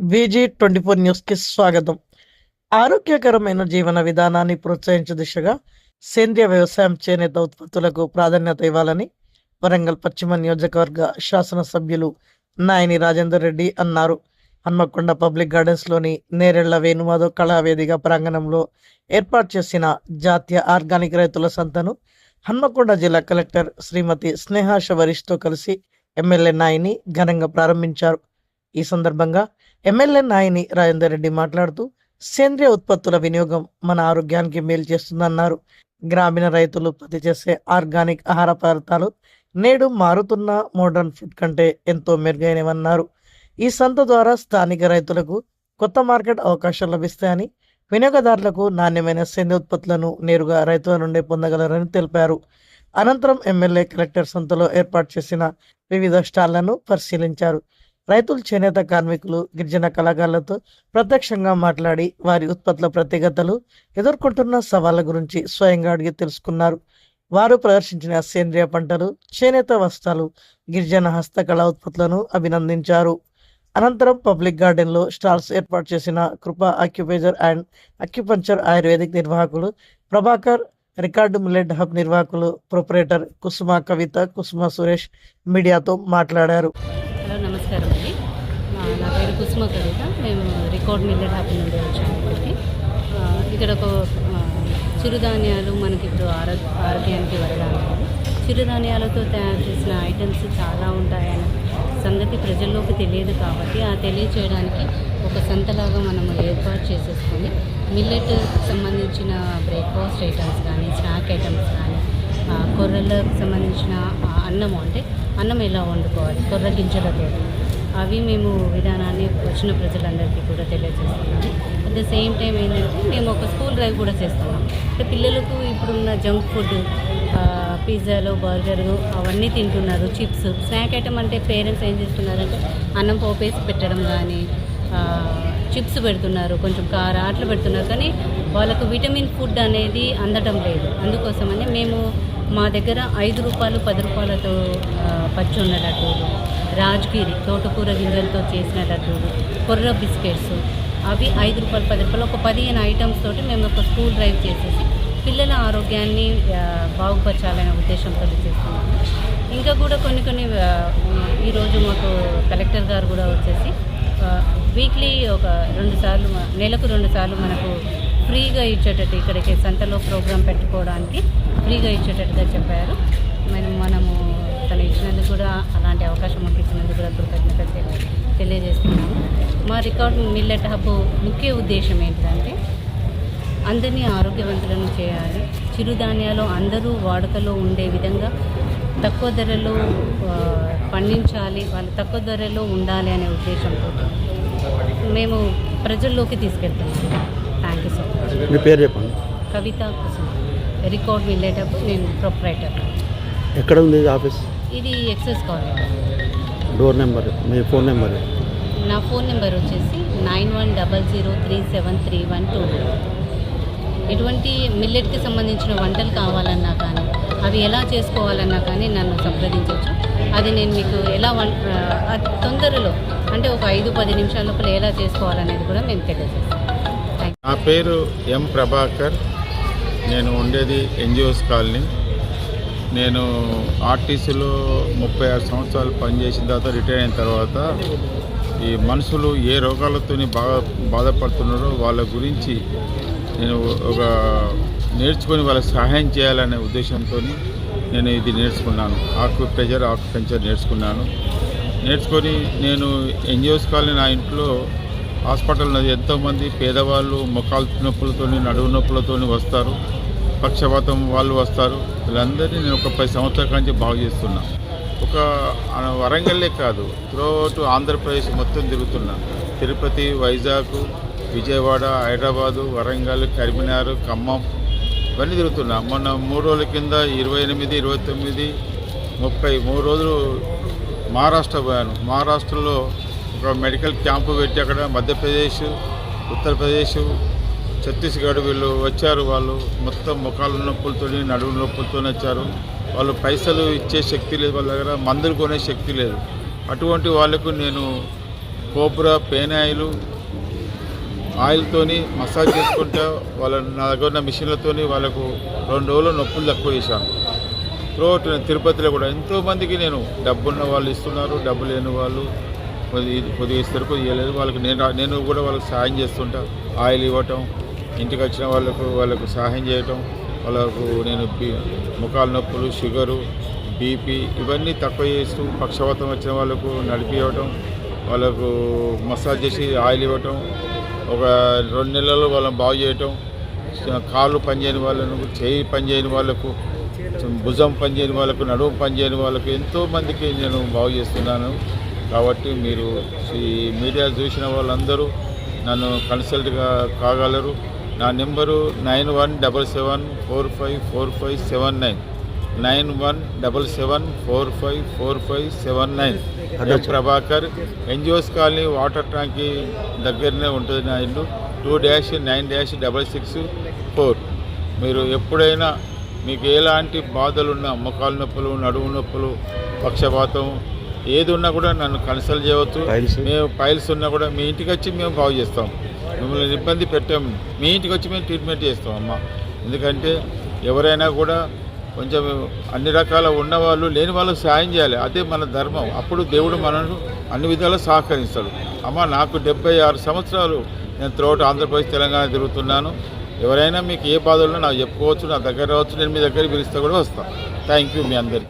BG twenty four న్యూస్కి స్వాగతం. ఆరోగ్యకరమైన జీవన విధానాన్ని ప్రోత్సహించే దిశగా సేంద్రియ వ్యవసాయం చేనేత ఉత్పత్తులకు ప్రాధాన్యత ఇవ్వాలని వరంగల్ పశ్చిమ నియోజకవర్గ శాసనసభ్యులు నాయని రాజేందర్ రెడ్డి అన్నారు. హన్మకొండ పబ్లిక్ గార్డెన్స్లోని నేరెళ్ళ వేణుమాధవ్ కళావేదిక ప్రాంగణంలో ఏర్పాటు చేసిన జాతీయ ఆర్గానిక్ రైతుల సంతను హన్మకొండ జిల్లా కలెక్టర్ శ్రీమతి స్నేహ శవరిష్తో కలిసి ఎమ్మెల్యే నాయని ఘనంగా ప్రారంభించారు. ఈ సందర్భంగా ఎమ్మెల్యే నాయని రాజేందర్ రెడ్డి మాట్లాడుతూ సేంద్రియ ఉత్పత్తుల వినియోగం మన ఆరోగ్యానికి మేలు చేస్తుందన్నారు. గ్రామీణ రైతులు ఉత్పత్తి చేసే ఆర్గానిక్ ఆహార పదార్థాలు నేడు మారుతున్న మోడర్న్ ఫుడ్ కంటే ఎంతో మెరుగైనవన్నారు. ఈ సంత ద్వారా స్థానిక రైతులకు కొత్త మార్కెట్ అవకాశాలు లభిస్తాయని వినియోగదారులకు నాణ్యమైన సేంద్రియ ఉత్పత్తులను నేరుగా రైతుల నుండి పొందగలరని తెలిపారు. అనంతరం ఎమ్మెల్యే కలెక్టర్ సంతలో ఏర్పాటు చేసిన వివిధ స్టాళ్ళను పరిశీలించారు. రైతులు చేనేత కార్మికులు గిరిజన కళాకారులతో ప్రత్యక్షంగా మాట్లాడి వారి ఉత్పత్తుల ప్రత్యేకతలు ఎదుర్కొంటున్న సవాళ్ళ గురించి స్వయంగా అడిగి తెలుసుకున్నారు. వారు ప్రదర్శించిన సేంద్రియ పంటలు చేనేత వస్త్రాలు గిరిజన హస్తకళా ఉత్పత్తులను అభినందించారు. అనంతరం పబ్లిక్ గార్డెన్లో స్టాల్స్ ఏర్పాటు చేసిన కృపా అక్యుపేజర్ అండ్ అక్యుపంచర్ ఆయుర్వేదిక్ నిర్వాహకులు ప్రభాకర్ రికార్డు మిల్లెట్ హబ్ నిర్వాహకులు ప్రొపరేటర్ కుసుమ కవిత కుసుమ సురేష్ మీడియాతో మాట్లాడారు. నమస్కారం అండి. నా పేరు కుసుమ కవిత. మేము రికార్డ్ మిల్లెట్ హ్యాపీ నుండి వచ్చాము ఇక్కడికి. ఇక్కడ ఒక చిరుధాన్యాలు మనకి ఇప్పుడు ఆరోగ్య ఆరోగ్యానికి వెళ్ళడానికి చిరుధాన్యాలతో తయారు చేసిన ఐటమ్స్ చాలా ఉంటాయన్న సంగతి ప్రజల్లోకి తెలియదు కాబట్టి ఆ తెలియచేయడానికి ఒక సంతలాగా మనము ఏర్పాటు చేసేసుకొని మిల్లెట్ సంబంధించిన బ్రేక్ఫాస్ట్ ఐటమ్స్ కానీ స్నాక్ ఐటమ్స్ కానీ కొర్రలకు సంబంధించిన అన్నము అంటే అన్నం ఎలా వండుకోవాలి? కొర్ర గింజలతో అవి మేము విధానాన్ని వచ్చిన ప్రజలందరికీ కూడా తెలియజేస్తున్నాము. అట్ ద సేమ్ టైం ఏంటంటే మేము ఒక స్కూల్ డ్రైవ్ కూడా చేస్తున్నాం అంటే పిల్లలకు ఇప్పుడున్న జంక్ ఫుడ్ పిజ్జాలు బర్గర్లు అవన్నీ తింటున్నారు చిప్స్. స్నాక్ ఐటమ్ అంటే పేరెంట్స్ ఏం చేస్తున్నారంటే అన్నం పోపేసి పెట్టడం కానీ చిప్స్ పెడుతున్నారు కొంచెం కార అట్లు పెడుతున్నారు. కానీ వాళ్ళకు విటమిన్ ఫుడ్ అనేది అందడం లేదు. అందుకోసమని మేము మా దగ్గర ఐదు రూపాయలు పది రూపాయలతో పచ్చి ఉన్న లడ్డూలు రాజ్గిరి తోటకూర గింజలతో చేసిన లడ్డూలు కొర్ర బిస్కెట్స్. అవి ఐదు రూపాయలు పది రూపాయలు. ఒక పదిహేను ఐటమ్స్ తోటి మేము ఒక స్కూల్ డ్రైవ్ చేసేసి పిల్లల ఆరోగ్యాన్ని బాగుపరచాలనే ఉద్దేశంతో చేస్తున్నాము ఇంకా కూడా కొన్ని కొన్ని ఈరోజు మాకు కలెక్టర్ గారు కూడా వచ్చేసి వీక్లీ ఒక రెండు సార్లు నెలకు రెండు సార్లు మనకు ఫ్రీగా ఇచ్చేటట్టు ఇక్కడికి సంతలో ప్రోగ్రాం పెట్టుకోవడానికి ఫ్రీగా ఇచ్చేటట్టుగా చెప్పారు. మేము మనము తను ఇచ్చినందుకు కూడా అలాంటి అవకాశం మాకు ఇచ్చినందుకు కూడా కృతజ్ఞత తెలి- తెలియజేస్తున్నాము. మా రికార్డ్ మిల్లెట్ హబ్ ముఖ్య ఉద్దేశం ఏంటంటే అందరినీ ఆరోగ్యవంతులను చేయాలి. చిరుధాన్యాలు అందరూ వాడుకలో ఉండే విధంగా తక్కువ ధరలో పండించాలి. వాళ్ళు తక్కువ ధరలో ఉండాలి అనే ఉద్దేశంతో మేము ప్రజల్లోకి తీసుకెళ్తాము థ్యాంక్ యూ సో మచ్ మీ పేరు చెప్పండి. కవిత రికార్డ్ వెళ్ళేటప్పుడు నేను ప్రొపరేటర్. ఎక్కడ ఉంది ఆఫీస్? ఇది ఎక్సెస్ కాలేజ్ డోర్ నెంబర్ మీ ఫోన్ నెంబర్. నా ఫోన్ నెంబర్ వచ్చేసి nine one double zero three seven three one two. ఎటువంటి మిల్లెట్కి సంబంధించిన వంటలు కావాలన్నా కానీ అవి ఎలా చేసుకోవాలన్నా కానీ నన్ను సంప్రదించవచ్చు. అది నేను మీకు ఎలా వం ఆ, అది తొందరలో అంటే ఒక ఐదు పది నిమిషాల లోపల ఎలా చేసుకోవాలనేది కూడా మేము తెలియజేస్తాం. నా పేరు ఎం ప్రభాకర్. నేను ఉండేది ఎన్జిఓస్ కాలనీ. నేను ఆర్టీసీలో ముప్పై ఆరు సంవత్సరాలు పనిచేసిన తర్వాత రిటైర్ అయిన తర్వాత ఈ మనుషులు ఏ రోగాలతో బాగా బాధపడుతున్నారో వాళ్ళ గురించి నేను ఒక నేర్చుకొని వాళ్ళకి సహాయం చేయాలనే ఉద్దేశంతో నేను ఇది నేర్చుకున్నాను. ఆకు ఆక్యుపెంచర్ నేర్చుకున్నాను. నేర్చుకొని నేను ఎన్జిఓస్ కాలనీ నా ఇంట్లో హాస్పిటల్ ఉన్నది ఎంతోమంది పేదవాళ్ళు మొక్కలు నొప్పులతో నడువు నొప్పులతో వస్తారు. పక్షపాతం వాళ్ళు వస్తారు. వీళ్ళందరినీ నేను ఒక పది సంవత్సరాల నుంచి బాగు చేస్తున్నా. ఒక వరంగల్లే కాదు త్రోటు ఆంధ్రప్రదేశ్ మొత్తం తిరుగుతున్నా. తిరుపతి వైజాగ్ విజయవాడ హైదరాబాదు వరంగల్ కరీంనగర్ ఖమ్మం ఇవన్నీ తిరుగుతున్నా. మొన్న మూడు రోజుల కింద ఇరవై ఎనిమిది ఇరవై తొమ్మిది ముప్పై మూడు రోజులు మహారాష్ట్ర పోయాను. మహారాష్ట్రలో ఒక మెడికల్ క్యాంపు పెట్టి అక్కడ మధ్యప్రదేశ్ ఉత్తరప్రదేశ్ ఛత్తీస్గఢ్ వీళ్ళు వచ్చారు వాళ్ళు. మొత్తం ముఖాలు నొప్పులతో నడుము నొప్పులతో వచ్చారు. వాళ్ళు పైసలు ఇచ్చే శక్తి లేదు వాళ్ళ దగ్గర మందులు కొనే శక్తి లేదు. అటువంటి వాళ్ళకు నేను కోపుర పెయిన్ ఆయిల్ ఆయిల్తోని మసాజ్ చేసుకుంటా వాళ్ళ నా దగ్గర ఉన్న మిషన్లతోని వాళ్ళకు రెండు రోజులు నొప్పులు తక్కువ చేశాను. త్రోట్ తిరుపతిలో కూడా ఎంతోమందికి నేను డబ్బున్న వాళ్ళు ఇస్తున్నారు డబ్బు లేని వాళ్ళు. కొద్దిగా కొద్దిగా ఇస్తారు కొద్దిగా ఇవ్వలేదు. వాళ్ళకి నేను నేను కూడా వాళ్ళకి సహాయం చేస్తుంటా. ఆయిల్ ఇవ్వటం ఇంటికి వచ్చిన వాళ్ళకు వాళ్ళకు సహాయం చేయటం వాళ్ళకు నేను ముఖాల నొప్పులు షుగరు బీపీ ఇవన్నీ తక్కువ చేస్తూ పక్షవాతం వచ్చిన వాళ్ళకు నడిపివ్వటం వాళ్ళకు మసాజ్ చేసి ఆయిల్ ఇవ్వటం ఒక రెండు నెలల్లో వాళ్ళని బాగు చేయటం కాళ్ళు పనిచేయని వాళ్ళను చేయి పనిచేయని వాళ్ళకు భుజం పనిచేయని వాళ్ళకు నడుము పనిచేయని వాళ్ళకు ఎంతోమందికి నేను బాగు చేస్తున్నాను. కాబట్టి మీరు ఈ మీడియా చూసిన వాళ్ళందరూ నన్ను కన్సల్ట్గా కాగలరు. నా number nine one double seven four five four five seven nine. Nine one double seven four five four five seven nine. Prabhakar NGOs colony water ట్యాంక్కి దగ్గరనే ఉంటుంది నా ఇల్లు. Two dash nine dash double six four. మీరు ఎప్పుడైనా మీకు ఎలాంటి బాధలున్నా మొక్కల నొప్పులు నడుము నొప్పులు పక్షపాతం ఏది ఉన్నా కూడా నన్ను కన్సల్ట్ చేయవచ్చు? మేము ఫైల్స్ ఉన్నా కూడా మీ ఇంటికి వచ్చి మేము బాగు చేస్తాం. మిమ్మల్ని ఇబ్బంది పెట్టాము మీ ఇంటికి వచ్చి మేము ట్రీట్మెంట్ చేస్తాం అమ్మ. ఎందుకంటే ఎవరైనా కూడా కొంచెం అన్ని రకాల ఉన్నవాళ్ళు లేని వాళ్ళకి సాయం చేయాలి. అదే మన ధర్మం. అప్పుడు దేవుడు మనను అన్ని విధాలా సహకరిస్తాడు. అమ్మ నాకు డెబ్బై ఆరు సంవత్సరాలు. నేను త్రోట్ ఆంధ్రప్రదేశ్ తెలంగాణ తిరుగుతున్నాను. ఎవరైనా మీకు ఏ బాధలు నాకు చెప్పుకోవచ్చు నా దగ్గర రావచ్చు నేను మీ దగ్గర పిలిస్తే కూడా వస్తాను థ్యాంక్ యూ మీ అందరికీ.